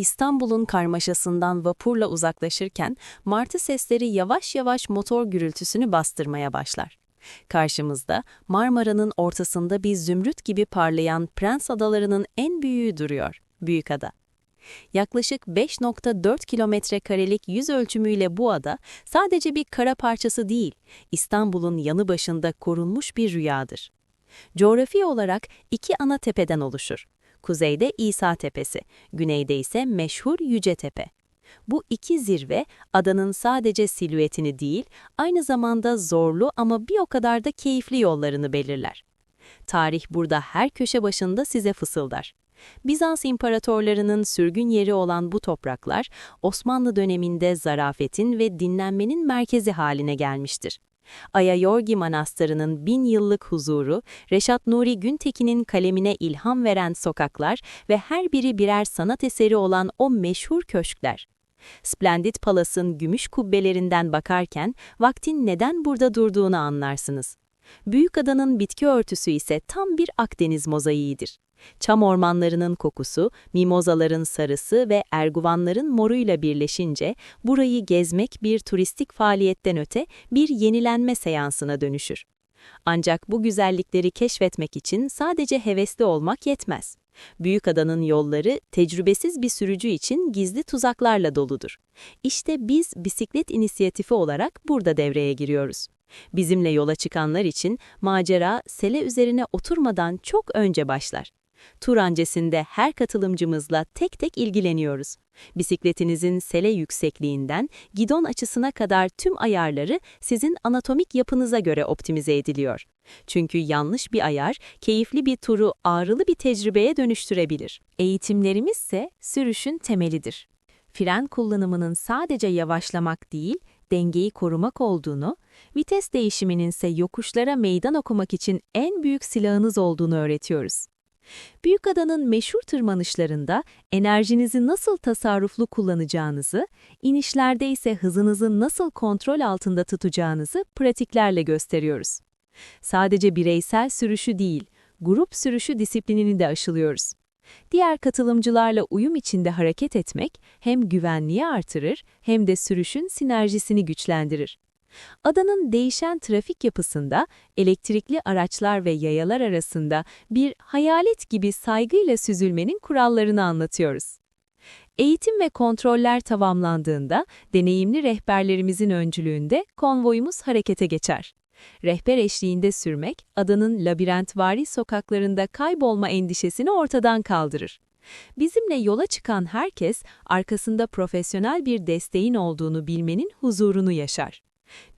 İstanbul'un karmaşasından vapurla uzaklaşırken martı sesleri yavaş yavaş motor gürültüsünü bastırmaya başlar. Karşımızda Marmara'nın ortasında bir zümrüt gibi parlayan Prens Adaları'nın en büyüğü duruyor, Büyükada. Yaklaşık 5.4 kilometre karelik yüz ölçümüyle bu ada sadece bir kara parçası değil, İstanbul'un yanı başında korunmuş bir rüyadır. Coğrafi olarak iki ana tepeden oluşur. Kuzeyde İsa Tepesi, güneyde ise meşhur Yücetepe. Bu iki zirve adanın sadece silüetini değil, aynı zamanda zorlu ama bir o kadar da keyifli yollarını belirler. Tarih burada her köşe başında size fısıldar. Bizans imparatorlarının sürgün yeri olan bu topraklar, Osmanlı döneminde zarafetin ve dinlenmenin merkezi haline gelmiştir. Ayayorgi Manastırı'nın bin yıllık huzuru, Reşat Nuri Güntekin'in kalemine ilham veren sokaklar ve her biri birer sanat eseri olan o meşhur köşkler. Splendid Palas'ın gümüş kubbelerinden bakarken vaktin neden burada durduğunu anlarsınız. Büyükada'nın bitki örtüsü ise tam bir Akdeniz mozaiğidir. Çam ormanlarının kokusu, mimozaların sarısı ve erguvanların moruyla birleşince burayı gezmek bir turistik faaliyetten öte bir yenilenme seansına dönüşür. Ancak bu güzellikleri keşfetmek için sadece hevesli olmak yetmez. Büyükada'nın yolları tecrübesiz bir sürücü için gizli tuzaklarla doludur. İşte biz bisiklet inisiyatifi olarak burada devreye giriyoruz. Bizimle yola çıkanlar için macera sele üzerine oturmadan çok önce başlar. Tur öncesinde her katılımcımızla tek tek ilgileniyoruz. Bisikletinizin sele yüksekliğinden gidon açısına kadar tüm ayarları sizin anatomik yapınıza göre optimize ediliyor. Çünkü yanlış bir ayar, keyifli bir turu ağrılı bir tecrübeye dönüştürebilir. Eğitimlerimiz ise sürüşün temelidir. Fren kullanımının sadece yavaşlamak değil, dengeyi korumak olduğunu, vites değişiminin ise yokuşlara meydan okumak için en büyük silahınız olduğunu öğretiyoruz. Büyükada'nın meşhur tırmanışlarında enerjinizi nasıl tasarruflu kullanacağınızı, inişlerde ise hızınızı nasıl kontrol altında tutacağınızı pratiklerle gösteriyoruz. Sadece bireysel sürüşü değil, grup sürüşü disiplinini de aşılıyoruz. Diğer katılımcılarla uyum içinde hareket etmek hem güvenliği artırır hem de sürüşün sinerjisini güçlendirir. Adanın değişen trafik yapısında elektrikli araçlar ve yayalar arasında bir hayalet gibi saygıyla süzülmenin kurallarını anlatıyoruz. Eğitim ve kontroller tamamlandığında deneyimli rehberlerimizin öncülüğünde konvoyumuz harekete geçer. Rehber eşliğinde sürmek, adanın labirentvari sokaklarında kaybolma endişesini ortadan kaldırır. Bizimle yola çıkan herkes, arkasında profesyonel bir desteğin olduğunu bilmenin huzurunu yaşar.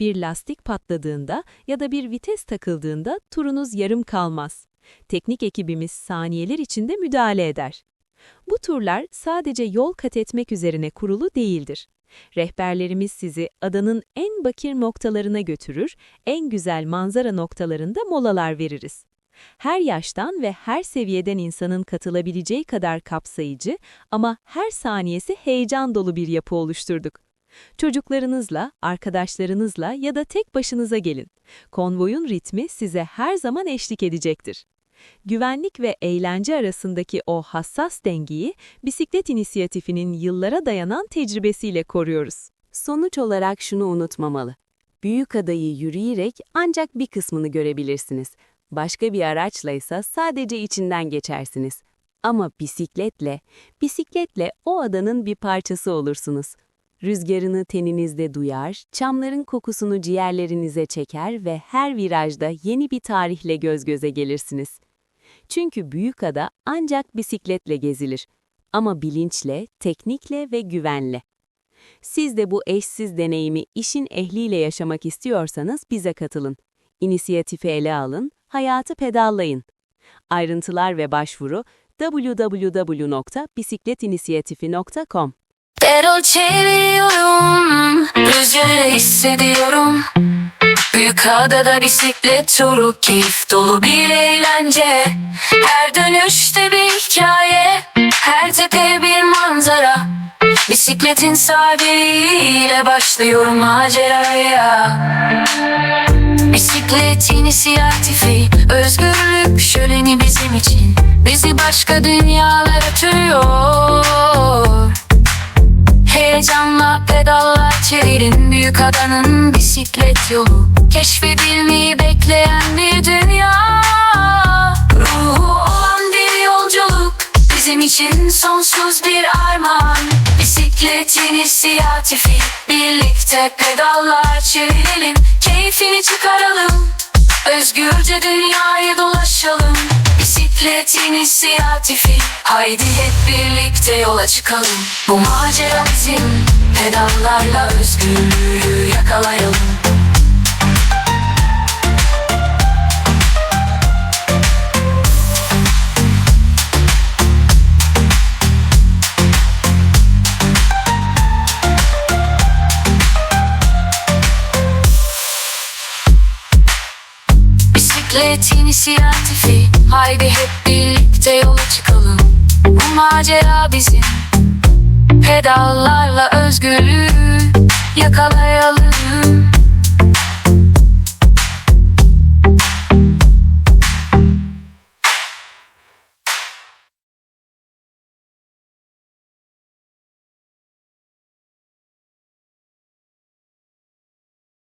Bir lastik patladığında ya da bir vites takıldığında turunuz yarım kalmaz. Teknik ekibimiz saniyeler içinde müdahale eder. Bu turlar sadece yol kat etmek üzerine kurulu değildir. Rehberlerimiz sizi adanın en bakir noktalarına götürür, en güzel manzara noktalarında molalar veririz. Her yaştan ve her seviyeden insanın katılabileceği kadar kapsayıcı ama her saniyesi heyecan dolu bir yapı oluşturduk. Çocuklarınızla, arkadaşlarınızla ya da tek başınıza gelin. Konvoyun ritmi size her zaman eşlik edecektir. Güvenlik ve eğlence arasındaki o hassas dengeyi bisiklet inisiyatifinin yıllara dayanan tecrübesiyle koruyoruz. Sonuç olarak şunu unutmamalı. Büyük adayı yürüyerek ancak bir kısmını görebilirsiniz. Başka bir araçla ise sadece içinden geçersiniz. Ama bisikletle, bisikletle o adanın bir parçası olursunuz. Rüzgarını teninizde duyar, çamların kokusunu ciğerlerinize çeker ve her virajda yeni bir tarihle göz göze gelirsiniz. Çünkü Büyükada ancak bisikletle gezilir. Ama bilinçle, teknikle ve güvenle. Siz de bu eşsiz deneyimi işin ehliyle yaşamak istiyorsanız bize katılın. İnisiyatifi ele alın, hayatı pedallayın. Ayrıntılar ve başvuru www.bisikletinisiatifi.com Pedal çeviriyorum, rüzgarı hissediyorum. Büyük adada bisiklet turu, keyif dolu bir eğlence. Her dönüşte bir hikaye, her tepe bir manzara. Bisikletin sahibiyle başlıyor maceraya. Bisiklet inisiyatifi, özgürlük şöleni bizim için. Bizi başka dünyalara götürüyor. Pedallar çevirin Büyük adanın bisiklet yolu. Keşfedilmeyi bekleyen bir dünya. Ruhu olan bir yolculuk Bizim için sonsuz bir armağan. Bisiklet inisiyatifi Birlikte pedallar çevirelim. Keyfini çıkaralım Özgürce dünyayı dolaşalım. Bisiklet inisiyatifi Haydi hep birlikte yola çıkalım. Bu macera bizim Pedallarla özgürlüğü yakalayalım. Bisiklet inisiyatifi. Haydi hep birlikte yola çıkalım. Bu macera bizim Pedallarla özgürlüğü yakalayalım